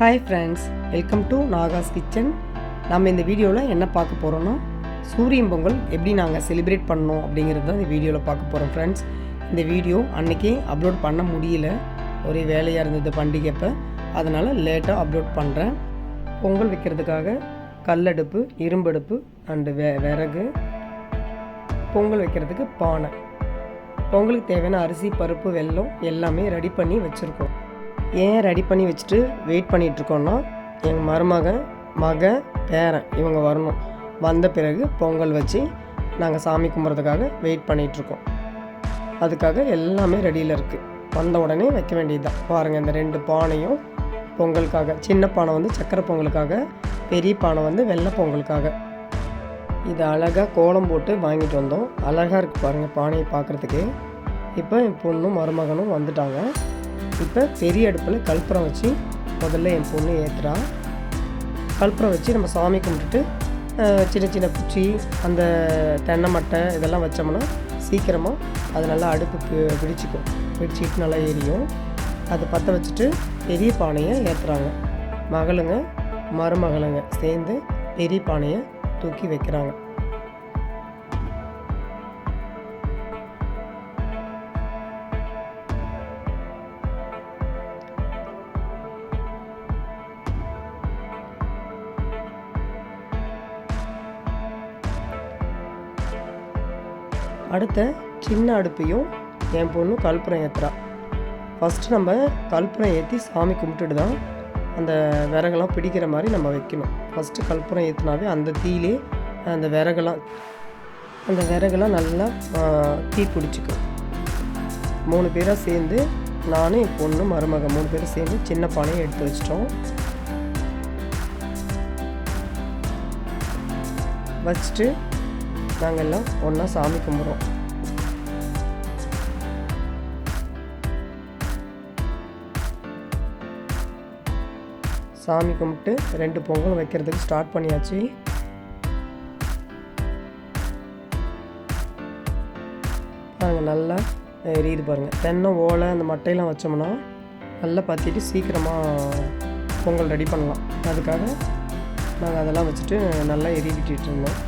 Hi friends welcome to Naga's kitchen நம்ம இந்த வீடியோவில் என்ன பார்க்க போகிறோன்னா சூரியன் பொங்கல் எப்படி நாங்கள் செலிப்ரேட் பண்ணோம் அப்படிங்கிறது தான் இந்த வீடியோவில் பார்க்க போகிறோம் ஃப்ரெண்ட்ஸ் இந்த வீடியோ அன்றைக்கே அப்லோட் பண்ண முடியல. ஒரே வேலையாக இருந்தது பண்டிகைப்போ அதனால் லேட்டாக அப்லோட் பண்ணுறேன் பொங்கல் வைக்கிறதுக்காக கல்லடுப்பு இரும்படுப்பு அண்டு வெ விறகு. பொங்கல் வைக்கிறதுக்கு பானை. பொங்கலுக்கு தேவையான அரிசி பருப்பு வெல்லம் எல்லாமே ரெடி பண்ணி வச்சுருக்கோம். ஏன் ரெடி பண்ணி வச்சுட்டு வெயிட் பண்ணிகிட்ருக்கோன்னா எங்கள் மருமகன் மகன் பேரன் இவங்க வரணும். வந்த பிறகு பொங்கல் வச்சு நாங்கள் சாமி கும்பிட்றதுக்காக வெயிட் பண்ணிகிட்ருக்கோம் அதுக்காக எல்லாமே ரெடியில் இருக்குது வந்த உடனே வைக்க வேண்டியது தான் பாருங்கள் இந்த ரெண்டு பானையும் பொங்கலுக்காக சின்ன பானை வந்து சக்கரை பொங்கலுக்காக பெரிய பானை வந்து வெள்ளை பொங்கலுக்காக. இது அழகாக கோலம் போட்டு வாங்கிட்டு வந்தோம். அழகாக இருக்குது பாருங்கள் பானையை பார்க்குறதுக்கு. இப்போ என் பொண்ணும் மருமகனும் வந்துட்டாங்க. இப்போ பெரிய அடுப்பில் கற்பூரம் வச்சு முதல்ல என் பொண்ணு ஏற்றுறா கற்பூரம் வச்சு நம்ம சாமி கும்பிட்டுட்டு சின்ன சின்ன குச்சி அந்த தென்னை மட்டை இதெல்லாம் வச்சோம்னா சீக்கிரமாக அது நல்லா அடுப்பு பிடிச்சிக்கும் பிடிச்சிட்டு நல்லா எரியும். அதை பற்ற வச்சுட்டு பெரிய பானையை ஏற்றுறாங்க மகளுங்க மருமகளுங்க சேர்ந்து பெரிய பானையை தூக்கி வைக்கிறாங்க. அடுத்த சின்ன அடுப்பையும் என் பொண்ணு கற்பூரம் ஏற்றுறா ஃபஸ்ட்டு நம்ம கற்பூரம் ஏற்றி சாமி கும்பிட்டுட்டு தான் அந்த விறகெல்லாம் பிடிக்கிற மாதிரி நம்ம வைக்கணும். ஃபஸ்ட்டு கற்பூரம் ஏற்றினாவே அந்த தீயிலே அந்த விறகெல்லாம் அந்த விறகெல்லாம் நல்லா தீ பிடிச்சிக்கும். மூணு பேராக சேர்ந்து நானும் என் பொண்ணு மருமக மூணு பேரும் சேர்ந்து சின்ன பானையை எடுத்து வச்சிட்டோம். வச்சுட்டு நாங்கள் எல்லாம் ஒன்றா சாமி கும்பிட்றோம். சாமி கும்பிட்டு ரெண்டு பொங்கல் வைக்கிறதுக்கு ஸ்டார்ட் பண்ணியாச்சு. நாங்கள் நல்லா எரியுது பாருங்கள் தென்னை ஓலை அந்த மட்டையெல்லாம் வச்சோம்னா நல்லா பற்றிட்டு சீக்கிரமாக பொங்கல் ரெடி பண்ணலாம். அதுக்காக நாங்கள் அதெல்லாம் வச்சுட்டு நல்லா எரி விட்டுட்டு இருந்தோம்.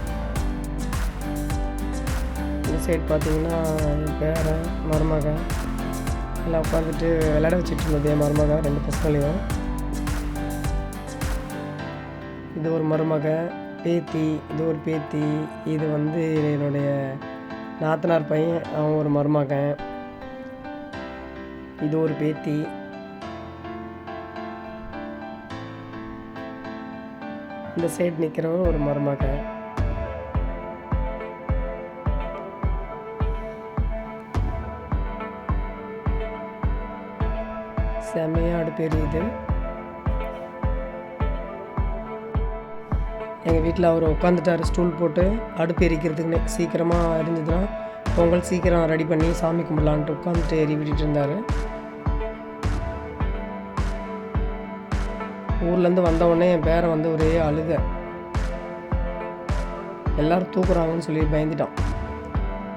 இந்த சைடு பார்த்தீங்கன்னா என் பேரன் மருமக. எல்லாம் உட்காந்துட்டு விளையாட வச்சுட்டு இருந்தது என் மருமக ரெண்டு பசங்களையும். இது ஒரு மருமக பேத்தி இது ஒரு பேத்தி. இது வந்து என்னுடைய நாத்தனார் பையன் அவன் ஒரு மருமகன். இது ஒரு பேத்தி. இந்த சைடு நிற்கிறவன் ஒரு மருமகன். செமையாக அடுப்பு எரியுது எங்கள் வீட்டில் அவர் உட்காந்துட்டாரு ஸ்டூல் போட்டு அடுப்பு எரிக்கிறதுக்குன்னு. சீக்கிரமாக எரிஞ்சதுன்னா பொங்கல் சீக்கிரம் ரெடி பண்ணி சாமி கும்பிடலான்ட்டு உட்காந்துட்டு எரி விட்டுட்டு இருந்தார். ஊர்லேருந்து வந்த உடனே என் பேரை வந்து ஒரே அழுக. எல்லோரும் தூக்குறாங்கன்னு சொல்லி பயந்துட்டான்.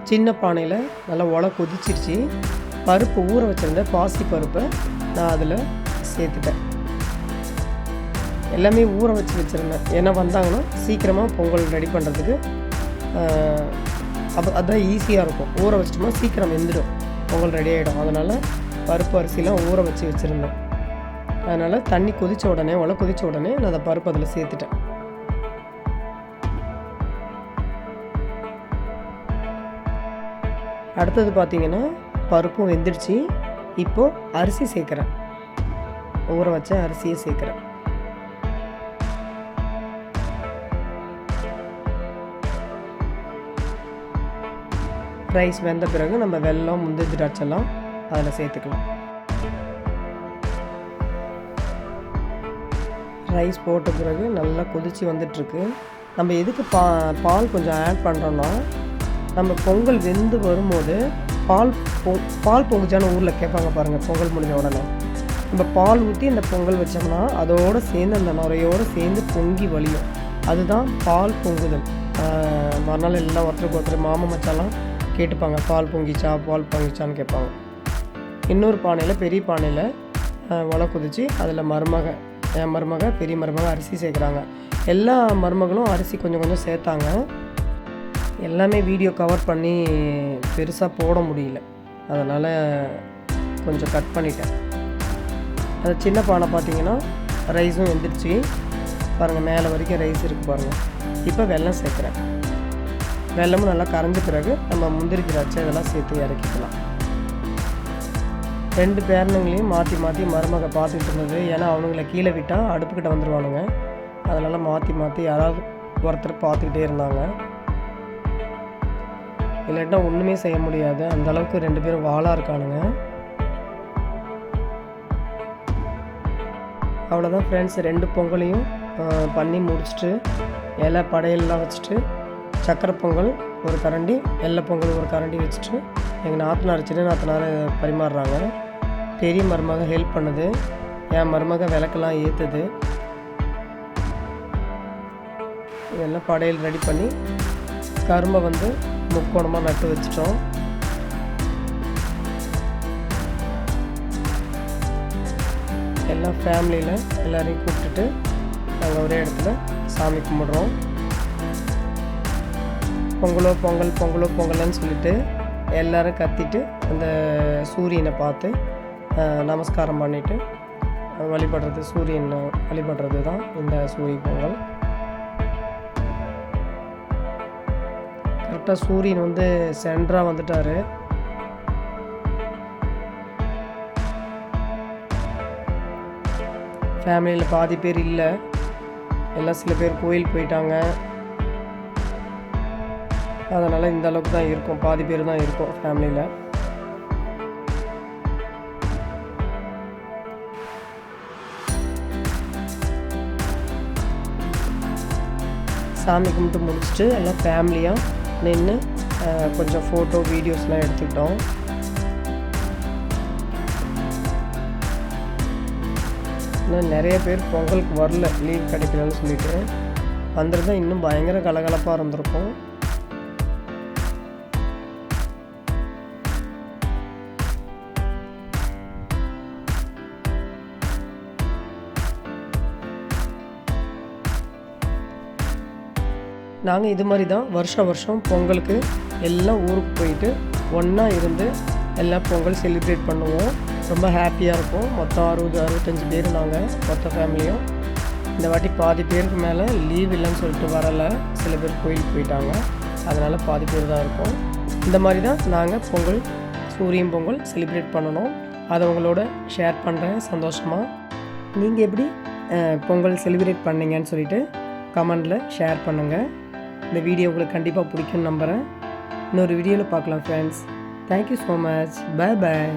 சின்ன பானையில் நல்லா ஒலை கொதிச்சிருச்சு. பருப்பு ஊற வச்சிருந்த பாசி பருப்பை நான் அதில் சேர்த்துட்டேன். எல்லாமே ஊற வச்சு வச்சுருந்தேன். ஏன்னா வந்தாங்கன்னா சீக்கிரமாக பொங்கல் ரெடி பண்ணுறதுக்கு அப்போ அதுதான் ஈஸியாக இருக்கும். ஊற வச்சிட்டோம்னா சீக்கிரம் வெந்துடும். பொங்கல் ரெடி ஆகிடும் அதனால் பருப்பு அரிசிலாம் ஊற வச்சு வச்சுருந்தேன். அதனால் தண்ணி கொதித்த உடனே உலை கொதித்த உடனே நான் அந்த பருப்பு அதில் சேர்த்துட்டேன். அடுத்தது பார்த்தீங்கன்னா பருப்பும் வெந்துடுச்சு. இப்போது அரிசி சேர்க்குறேன். ஊற வச்ச அரிசியை சேர்க்குறேன். ரைஸ் வெந்த பிறகு நம்ம வெல்லம் முந்திரி திராட்சைலாம் அதில் சேர்த்துக்கலாம். ரைஸ் போட்ட பிறகு நல்லா கொதிச்சு வந்துட்டுருக்கு. நம்ம எதுக்கு பா பால் கொஞ்சம் ஆட் பண்ணுறோன்னா நம்ம பொங்கல் வெந்து வரும்போது பால் பொ பால் பொங்குச்சான்னு ஊரில் கேட்பாங்க பாருங்கள் பொங்கல் முடிஞ்ச உடனே. நம்ம பால் ஊற்றி இந்த பொங்கல் வச்சோம்னா அதோடு சேர்ந்து அந்த நுரையோடு சேர்ந்து பொங்கி வலியும் அதுதான் பால் பொங்குதல். மறுநாள் எல்லாம் ஒருத்தருக்கு ஒருத்தர் மாமா மச்சாலாம் கேட்டுப்பாங்க பால் பொங்கிச்சா பால் பொங்கிச்சான்னு கேட்பாங்க. இன்னொரு பானையில் பெரிய பானையில் ஒலை குதிச்சு அதில் மருமக என் மருமக பெரிய மருமக அரிசி சேர்க்குறாங்க. எல்லா மருமகளும் அரிசி கொஞ்சம் கொஞ்சம் சேர்த்தாங்க. எல்லாமே வீடியோ கவர் பண்ணி பெருசாக போட முடியல. அதனால் கொஞ்சம் கட் பண்ணிட்டேன். அது சின்ன பானை பார்த்தீங்கன்னா ரைஸும் வெந்துருச்சு. பாருங்கள் மேலே வரைக்கும் ரைஸ் இருக்குது பாருங்கள் இப்போ வெல்லம் சேர்க்குறேன். வெள்ளமும் நல்லா கரைஞ்ச பிறகு நம்ம முந்திரி திராட்சை இதெல்லாம் சேர்த்து இறக்கிக்கலாம். ரெண்டு பேரனுங்களையும் மாற்றி மாற்றி மருமக பார்த்துக்கிட்டு இருந்தது. ஏன்னா அவனுங்களை கீழே விட்டால் அடுப்புக்கிட்ட வந்துடுவானுங்க அதனால் மாற்றி மாற்றி யாராவது ஒருத்தர் பார்த்துக்கிட்டே இருந்தாங்க. இல்லாட்டா ஒன்றுமே செய்ய முடியாது. அந்த அளவுக்கு ரெண்டு பேரும் வாளாக இருக்கானுங்க. அவ்வளோதான் ஃப்ரெண்ட்ஸ் ரெண்டு பொங்கலையும் பண்ணி முடிச்சுட்டு இலை படையெல்லாம் வச்சுட்டு சக்கரை பொங்கல் ஒரு கரண்டி வெள்ளை பொங்கல் ஒரு கரண்டி வச்சுட்டு எங்கள் நாத்தனார் சின்ன நாத்தனார் பரிமாறுறாங்க. பெரிய மருமக ஹெல்ப் பண்ணுது. என் மருமக விளக்கெல்லாம் ஏற்றுது இதெல்லாம் படையல் ரெடி பண்ணி கரும்பை வந்து முக்கோணமாக நட்டு வச்சிட்டோம். எல்லாம் ஃபேமிலியில் எல்லோரையும் கூப்பிட்டுட்டு நாங்கள் ஒரே இடத்துல சாமி கும்பிட்றோம். பொங்கலோ பொங்கல் பொங்கலோ பொங்கல்னு சொல்லிட்டு எல்லோரும் கத்திட்டு அந்த சூரியனை பார்த்து நமஸ்காரம் பண்ணிவிட்டு வழிபடுறது சூரியன் வழிபடுறது தான் இந்த சூரிய பொங்கல். கரெக்டாக சூரியன் வந்து சென்டராக வந்துட்டார். ஃபேமிலியில் பாதி பேர் இல்லை. எல்லாம் சில பேர் கோயில் போயிட்டாங்க. அதனால் இந்த அளவுக்கு தான் இருக்கும். பாதி பேர் தான் இருக்கும் ஃபேமிலியில் சாமி கும்பிட்டு முடிச்சுட்டு எல்லாம் ஃபேமிலியாக நின்று கொஞ்சம் ஃபோட்டோ வீடியோஸ்லாம் எடுத்துக்கிட்டோம். இன்னும் நிறைய பேர் பொங்கலுக்கு வரல லீவ் கிடைக்கலன்னு சொல்லிட்டு. வந்திருந்தா இன்னும் பயங்கர கலகலப்பாக இருந்திருக்கும். நாங்கள் இது மாதிரி தான் வருஷம் வருஷம் பொங்கலுக்கு எல்லாம் ஊருக்கு போயிட்டு ஒன்றா இருந்து எல்லாம் பொங்கல் செலிப்ரேட் பண்ணுவோம். ரொம்ப ஹாப்பியாக இருக்கும் மொத்தம் அறுபது அறுபத்தஞ்சு பேர் நாங்கள் மொத்த ஃபேமிலியும் இந்த வாட்டி பாதி பேருக்கு மேலே லீவ் இல்லைன்னு சொல்லிட்டு வரலை. சில பேர் கோயிலுக்கு போயிட்டாங்க. அதனால் பாதி பேர் தான் இருக்கும். இந்த மாதிரி தான் நாங்கள் பொங்கல் சூரியன் பொங்கல் செலிப்ரேட் பண்ணணும். அதை உங்களோட ஷேர் பண்ணுறேன் சந்தோஷமாக நீங்கள் எப்படி பொங்கல் செலிப்ரேட் பண்ணீங்கன்னு சொல்லிட்டு கமெண்டில் ஷேர் பண்ணுங்கள் இந்த வீடியோ உங்களுக்கு கண்டிப்பாக பிடிக்கும்னு நம்புகிறேன் இன்னொரு வீடியோவில் பார்க்கலாம் friends thank you so much bye bye